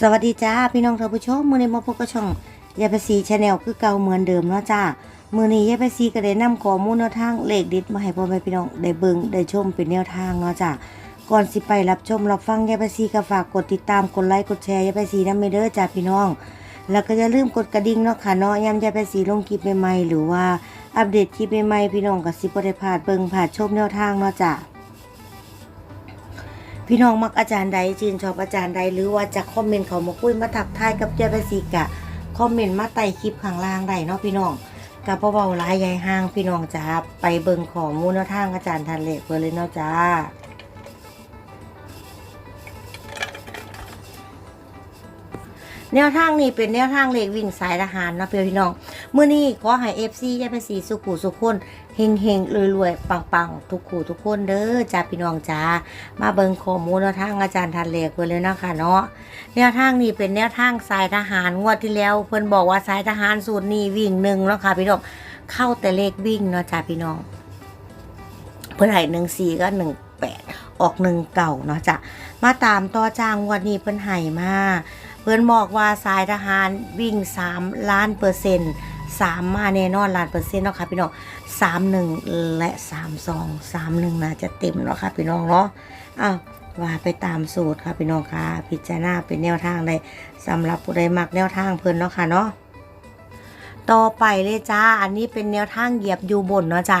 สวัสดีจ้าพี่น้องท่านผู้ชมมือนี้มาพบกับช่องยายภาษีชาแนลคือเก่าเหมือนเดิมเนาะจ้ามือนี้ยายภาษีก็ได้นำข้อมูลแนวทางเลขดิดมาให้พ่อแม่พี่น้องได้เบิ่งได้ชมเป็นแนวทางเนาะจ้าก่อนสิไปรับชมรับฟังยายภาษีก็ฝากกดติดตามกดไลค์กดแชร์ยายภาษีนำไปเด้อจ้าพี่น้อง แล้วก็อย่าลืมกดกระดิ่งเนาะค่ะเนาะยามยายภาษีลงคลิปใหม่ๆหรือว่าอัปเดตคลิปใหม่ๆพี่น้องก็สิบ่ได้พลาดเบิ่งพลาดชมแนวทางเนาะจ้า พี่น้องมักอาจารย์ใดชื่นชอบอาจารย์ใดหรือว่าจะคอมเมนต์เขามาคุยมาทักทายกับเจ้าภาษีกะคอมเมนต์มาไต่คลิปข้างล่างได้เนาะพี่น้องกับเบาๆลายใหญ่ห้างพี่น้องจ้าไปเบิ่งของมูลนทางอาจารย์ทันเลกเลยเนาะจ้า แนวทางนี้เป็นแนวทางเลขวิ่งสายทหารนะเนาะพี่น้องเมื่อนี้ขอให้เอฟซียายภาษีสุขุสุขคนเฮงเฮงรวยรวยๆปังปังๆทุกคู่ทุกคนเด้อจ้าพี่น้องจ้ามาเบิ่งข้อมูลแนวทางอาจารย์ทันเลกเพื่อเลยนะค่ะเนาะแนวทางนี้เป็นแนวทางสายทหารงวดที่แล้วเพิ่นบอกว่าสายทหารสูตรนี้วิ่งหนึ่งเนาะค่ะพี่น้องเข้าแต่เลขวิ่งเนาะจ้าพี่น้อง เพิ่นให้หนึ่งสี่ก็หนึ่งแปดออกหนึ่งเก่าเนาะจ้ะมาตามต่อจ้างงวันนี้เพิ่นให้มา เพิ่นบอกว่าสายทหารวิ่ง 3 ล้านเปอร์เซ็นต์สามมาแน่นอนล้านเปอร์เซ็นต์เนาะค่ะพี่น้องสามหนึ่งและสามสองสามหนึ่งน่าจะเต็มเนาะค่ะพี่น้องเนาะอ้าวว่าไปตามสูตรค่ะพี่น้องค่ะ พิจารณาเป็นแนวทางได้สำหรับผู้ใดมักแนวทางเพิ่นเนาะค่ะเนาะต่อไปเลยจ้า อันนี้เป็นแนวทางเหยียบอยู่บนเนาะจ้ะ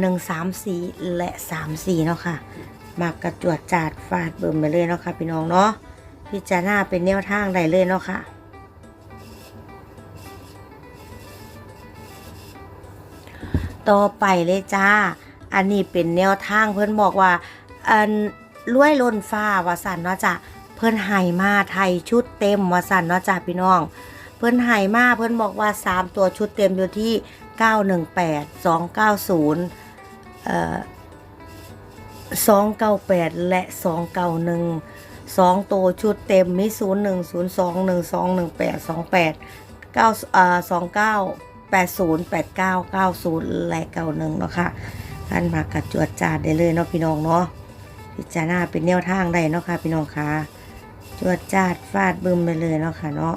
หนึ่งสามสี่และสามสี่เนาะค่ะมากกระจวดจาดฟาดเบิ่มไปเลยเนาะค่ะพี่น้องเนาะ พิจารณาเป็นแนวทางได้เลยเนาะค่ะต่อไปเลยจ้า อันนี้เป็นแนวทางเพื่อนบอกว่า อันรวยล้นฟ้าวาสันเนาะจ้ะ เพื่อนไห้มาไทยชุดเต็มวาสันเนาะจ้ะพี่น้อง เพื่อนไห้มาเพื่อนบอกว่า 3 ตัวชุดเต็มอยู่ที่ 918 290เอ่อ298 และ 291 สองตัวชุดเต็มมีศูนย์หนึ่งศูนย์สองหนึ่งสองหนึ่งแปดสองแปดเก้าอ่าสองเก้าแปดศูนย์แปดเก้าเก้าศูนย์และเก้าหนึ่งเนาะค่ะท่านมากัดจวดจาดได้เลยเนาะพี่น้องเนาะพิจารณาเป็นแนวทางได้เนาะค่ะพี่น้องค่ะจวดจาดฟาดบึมไปเลยเนาะค่ะเนาะ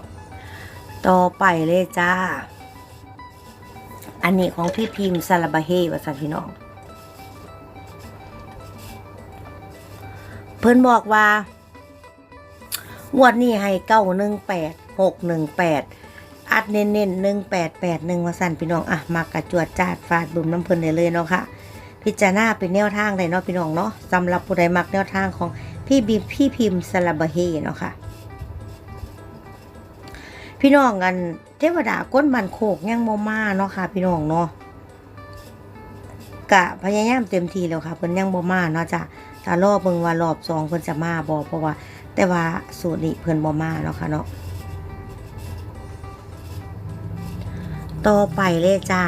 ต่อไปเลยจ้า อันนี้ของพี่พิมพ์ซาลาบาเฮวาสันพี่น้อง เพิ่นบอกว่า งวดนี้ให้เก้าหนึ่งแปดหกหนึ่งแปดอัดเน้นเน้นหนึ่งแปดแปดหนึ่งมาสั่นพี่น้องอะมากระจวดจาดฟาดบุ่มน้ำเพลินได้เลยเนาะค่ะ พิจารณาเป็นแนวทางได้เนาะพี่น้องเนาะสำหรับผู้ใดมักแนวทางของพี่บีพี่พิมพ์สลาบเฮเนาะค่ะ พี่น้องกันเทวดาก้นบันโคกยังโมมาเนาะค่ะ พี่น้องเนาะกะพยายามเต็มทีแล้วค่ะเพิ่นยังบ่มาเนาะจ้ะถ้ารอบเบิ่งว่ารอบสองเพิ่นจะมาบ่เพราะว่า แต่ว่าสูตรนี้เพิ่อนบ่มาเนาะค่ะเนาะต่อไปเลยจ้า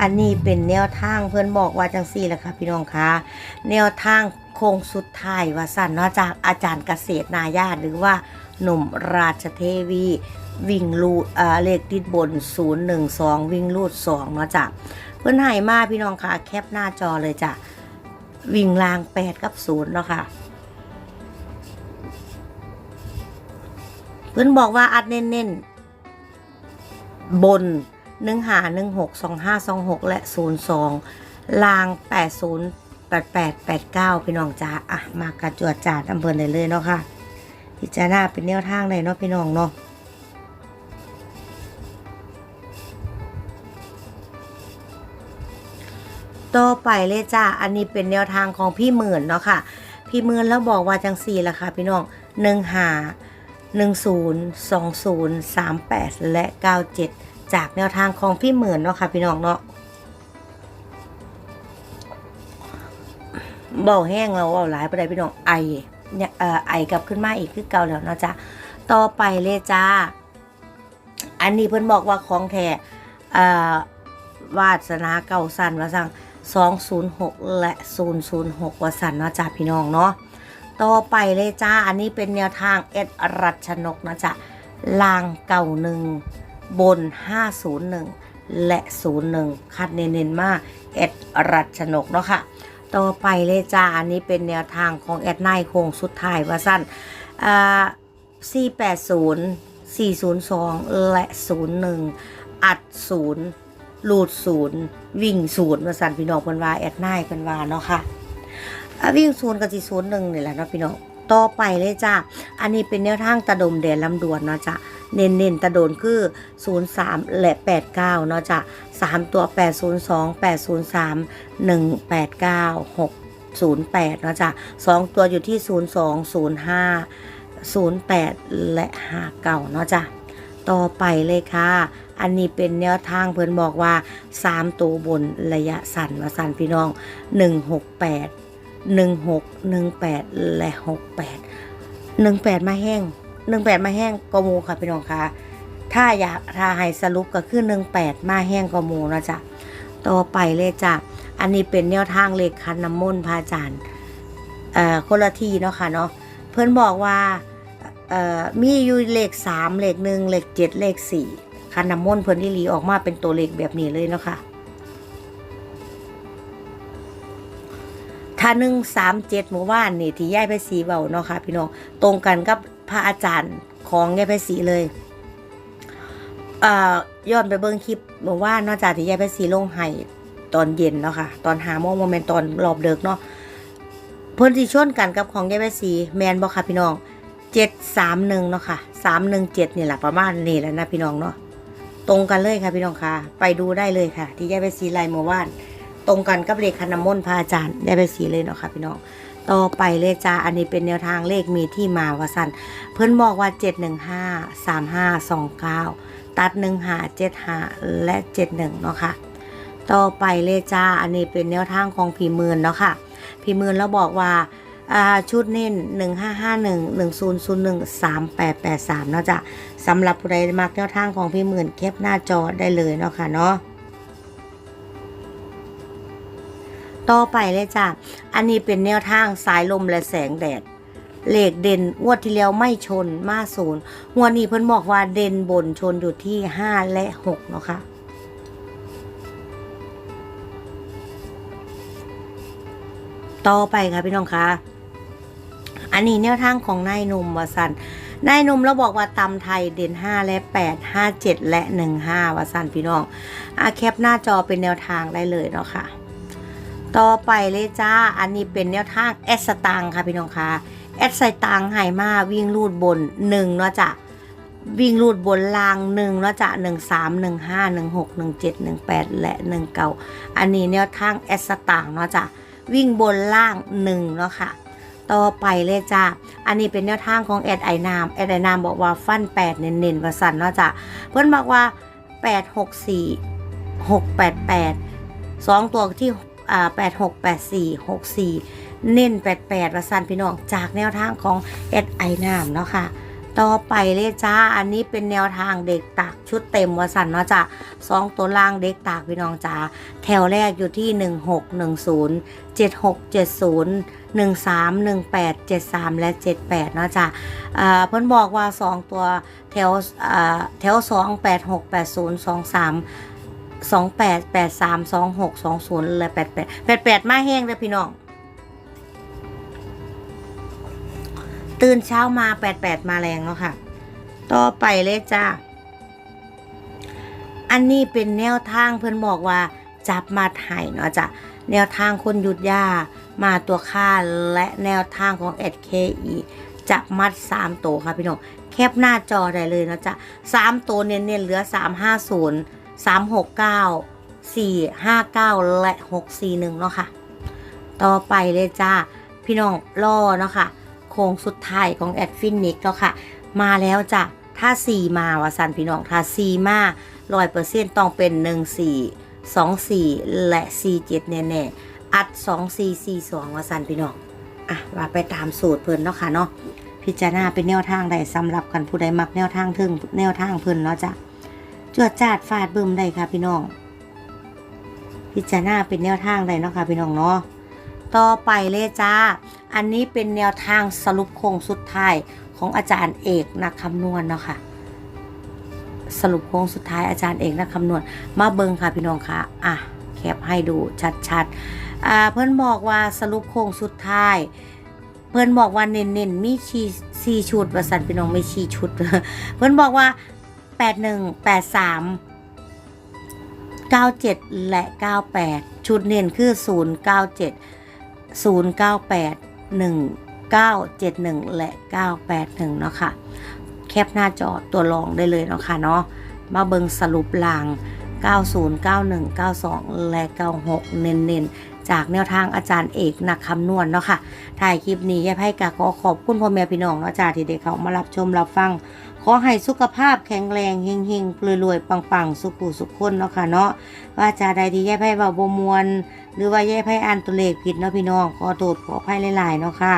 อันนี้เป็นแนวทางเพิ่อนบอกว่าจังซี่แหละค่ะพี่น้องคะแนวทางโค้งสุดท้ายว่าสั่นเนาะจากอาจารย์เกษตรนายาหรือว่าหนุ่มราชเทวีวิ่งลูดเเลขติดบน 012 วิ่งลูด2เนาะจ้ะเพิ่อนให้มาพี่น้องค่ะแคปหน้าจอเลยจ้ะวิ่งรางแปดกับศูนย์เนาะค่ะ พื่อนบอกว่าอัดเน้นๆ บนหนึ่งหาหนึ่งหกสองห้าสองหกและศูนย์สองลางแปดศูนย์แปดแปดแปดเก้าพี่น้องจ้าอะมากระจวดจ่าอำเภอได้เลยเนาะค่ะพิจารณาเป็นแนวทางเลยเนาะพี่น้องเนาะต่อไปเลยจ้าอันนี้เป็นแนวทางของพี่หมื่นเนาะค่ะ พี่หมื่นแล้วบอกว่าจังสี่ละค่ะ พี่น้องหนึ่งหา หนึ่งศูนย์สองศูนย์สามแปดและเก้าเจ็ดจากแนวทางของพี่เหมื่นเนาะค่ะพี่น้องเนาะเบาแห้งแล้วเบาหลายประเดี๋ยวพี่น้องไอเนี่ยเอ่อไอกลับขึ้นมาอีกคือเก่าแล้วนะจ้าต่อไปเลยจ้า อันนี้เพิ่นบอกว่าของแท้เอ่อวาสนาเก่าสันว่าสั่ง206 และ 006วสันเนาะจ้าพี่น้องเนาะ ต่อไปเลยจ้า อันนี้เป็นแนวทางเอ็ดรัชนกนะจ๊ะลางเก่าหนึ่งบน 501 และ 01 คัดเน้นๆมากเอ็ดรัชนกเนาะค่ะ ต่อไปเลยจ้า อันนี้เป็นแนวทางของแอดไนโคงสุดท้ายว่าสั้นอ่า480 402 และ 01 อัดศูนย์ลูดศูนย์วิ่งศูนย์มาสั่นพี่น้องเพิ่นว่าแอดไนเพิ่นว่าเนาะคะ่ะ วิ่งศูนย์กับจีศูนย์หนึ่งนี่แหละนะพี่น้องต่อไปเลยจ้าอันนี้เป็นแนวทางตะดมแดนลำดวนเนาะจ้ะเน้นเน้นตะโดนคือ 03 และ 89 เนาะจ้ะ3 ตัว 802 803 189 608 เนาะจ้ะ2ตัวอยู่ที่ 02 05 08 และ 59 เนาะจ้ะต่อไปเลยค่ะ อันนี้เป็นแนวทางเพิ่อนบอกว่า 3 ตัวบนระยะสั้นว่าสั้นพี่น้อง 168 16 18 และ 68 18 มาแห้ง 18 มาแห้งกว่าหมูค่ะพี่น้องค่ะ ถ้าอยากถ้าให้สรุปก็คือ 18 มาแห้งกว่าหมูนะจ๊ะ ต่อไปเลยจ้ะ อันนี้เป็นแนวทางเลขคันน้ำมนต์พระอาจารย์เอ่อคนละทีเนาะค่ะเนาะ เพื่อนบอกว่าเอ่อมีอยู่เลขสามเลขหนึ่งเลขเจ็ดเลขสี่คันน้ำมนต์เพื่อนที่หลีออกมาเป็นตัวเลขแบบนี้เลยเนาะค่ะ ถ้าหนึ่งสามเจ็ดเมื่อวานนี่ที่ย่ายไปสีเบาเนาะค่ะพี่น้องตรงกันกับพระอาจารย์ของย่ายไปสีเลยเอ่อย้อนไปเบิ่งคลิปเมื่อวานนอกจากที่ย่ายไปสีลงไห้ตอนเย็นเนาะค่ะตอนหาโมงโมเมนต์ตอนรอบเดิกเนาะเพิ่นที่ชนกันกับของย่ายไปสีแมนบ่ค่ะพี่น้องเจ็ดสามหนึ่งเนาะค่ะสามหนึ่งเจ็ดนี่แหละประมาณนี้แหละนะพี่น้องเนาะตรงกันเลยค่ะพี่น้องค่ะ ไปดูได้เลยค่ะ ที่ย่ายไปสีไลน์เมื่อวาน ตรงกันกับเลขคันน้ำมนต์พระอาจารย์ได้ไปสีเลยเนาะค่ะพี่น้องต่อไปเลขจ้า อันนี้เป็นแนวทางเลขมีที่มาวาสันเพื่อนบอกว่า 715 3529 ตัด 15 75 และ 71 เนาะค่ะ ต่อไปเลขจ้า อันนี้เป็นแนวทางของพีหมื่นเนาะค่ะพีหมื่นแล้วบอกว่าอ่าชุดเน้น 1551 1001 3883 เนาะจ้ะสำหรับผู้ใดมักแนวทางของพี่หมื่นแคปหน้าจอได้เลยเนาะค่ะเนาะ ต่อไปเลยจ้ะ อันนี้เป็นแนวทางสายลมและแสงแดด เลขเด่นงวดที่แล้วไม่ชนมาศูนย์งวดนี้เพิ่นบอกว่าเด่นบนชนอยู่ที่5และ6เนาะค่ะต่อไปค่ะพี่น้องคะอันนี้แนวทางของนายหนุ่มวสันนายหนุ่มเราบอกว่าตำไทยเด่น 5 และ 8 5 7 และ 15วสันพี่น้องอาแคปหน้าจอเป็นแนวทางได้เลยเนาะค่ะ ต่อไปเลยจ้า อันนี้เป็นแนวทางแอดสตางค่ะพี่น้องคะแอดใส่ตังหายมาวิ่งรูดบนหนึ่งเนาะจ้ะวิ่งรูดบนล่างหนึ่งเนาะจ้ะหนึ่งสามหนึ่งห้าหนึ่งหกหนึ่งเจ็ดหนึ่งแปดและหนึ่งเก้าอันนี้แนวทางแอดสตางเนาะจ้ะวิ่งบนล่างหนึ่งเนาะค่ะ ต่อไปเลยจ้า อันนี้เป็นแนวทางของแอดไอนามแอดไอนามบอกว่าฟันแปดเน้นๆว่าสันเนาะจ้ะเพื่อนบอกว่าแปดหกสี่หกแปดแปดสองตัวที่ อ่าแปดหกแปดสี่หกสี่เน้นแปดแปดประสันพี่น้องจากแนวทางของเอ็ดไอนามเนาะค่ะต่อไปเลยจ้า อันนี้เป็นแนวทางเด็กตากชุดเต็มวสันเนาะจ้ะสองตัวล่างเด็กตากพี่น้องจ้า แถวแรกอยู่ที่หนึ่งหกหนึ่งศูนย์เจ็ดหกเจ็ดศูนย์หนึ่งสามหนึ่งแปดเจ็ดสามและเจ็ดแปดเนาะจ้ะอ่าเพิ่นบอกว่าสองตัวแถวแถวสองแปดหกแปดศูนย์ สองแปดแปดสามสองหกสองศูนย์และแปดแปดแปดแปดมาแห้งเลยพี่น้อง ตื่นเช้ามาแปดแปดมาแรงแล้วค่ะ ต่อไปเลยจ้า อันนี้เป็นแนวทางเพื่อนบอกว่า จับมาถ่ายเนาะจ้ะแนวทางคนหยุดยามาตัวค่าและแนวทางของ SKE จับมัด 3 ตัวค่ะพี่น้อง แคปหน้าจอได้เลยนะจ๊ะ3ตัวเน้นๆเหลือ 350 369 459 และ 641 เนาะค่ะ ต่อไปเลยจ้า พี่น้องรอเนาะค่ะ โค้งสุดท้ายของแอดฟินิกเนาะค่ะ มาแล้วจ้ะ ถ้า 4 มาวะสันพี่น้อง ถ้า 4 มาร้อยเปอร์เซ็นต์ต้องเป็น 1 4 2 4 และ 4 7 แน่ๆ อัด 2 4 4 2วะสันพี่น้อง อะ ว่าไปตามสูตรเพิ่นเนาะค่ะเนาะ พิจารณาเป็นแนวทางใดสำหรับกันผู้ใดมักแนวทางถึงแนวทางเพิ่นเนาะจ้ะ จวดจาดฟาดเบึมได้ค่ะพี่น้อง พิจารณาเป็นแนวทางได้เนาะค่ะพี่น้องเนาะต่อไปเลยจ้า อันนี้เป็นแนวทางสรุปโครงสุดท้ายของอาจารย์เอกนักคำนวณเนาะค่ะ สรุปโครงสุดท้ายอาจารย์เอกนักคำนวณ มาเบิงค่ะพี่น้องค่ะอะแคปให้ดูชัดๆอ่าเพื่อนบอกว่าสรุปโครงสุดท้าย เพิ่อนบอกว่าเน้นๆมีชีสี่ชุดว่าสันพี่น้องไม่ชีชุด เพิ่อนบอกว่า แปดหนึ่งแปดสามเก้าเจ็ดและเก้าแปดชุดเน้นคือศูนย์เก้าเจ็ดศูนย์เก้าแปดหนึ่งเก้าเจ็ดหนึ่งและเก้าแปดหนึ่งเนาะค่ะ แคปหน้าจอตัวรองได้เลยเนาะค่ะเนาะมาเบิงสรุปลาง 90 91 92 และ 96 เน้นๆ จากแนวทางอาจารย์เอกนักคำนวณเนาะค่ะถ่ายคลิปนี้ยายไพ่กะขอขอบคุณพ่อแม่พี่น้องเนาะจ้าที่ได้เขามารับชมรับฟัง ขอให้สุขภาพแข็งแรงเฮงๆรวยๆปังๆ สุขุสุขคนเนาะค่ะเนาะว่าจาใดที่ยายไพ่เบาบมวลหรือว่าแยายไพ่อ่านตัวเลขผิดเนาะพี่น้องขอโทษขออภัยหลายๆเนาะค่ะ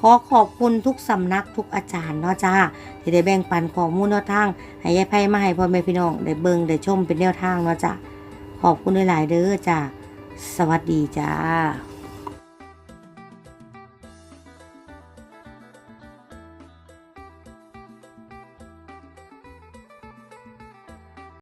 ขอขอบคุณทุกสำนักทุกอาจารย์เนาะจ้าที่ได้แบ่งปันข้อมูลแนวทางให้ยายไพ่มาให้พ่อแม่พี่น้องได้เบิ่งได้ชมเป็นแนวทางเนาะจ้าขอบคุณหลายๆเด้อจ้าสวัสดีจ้า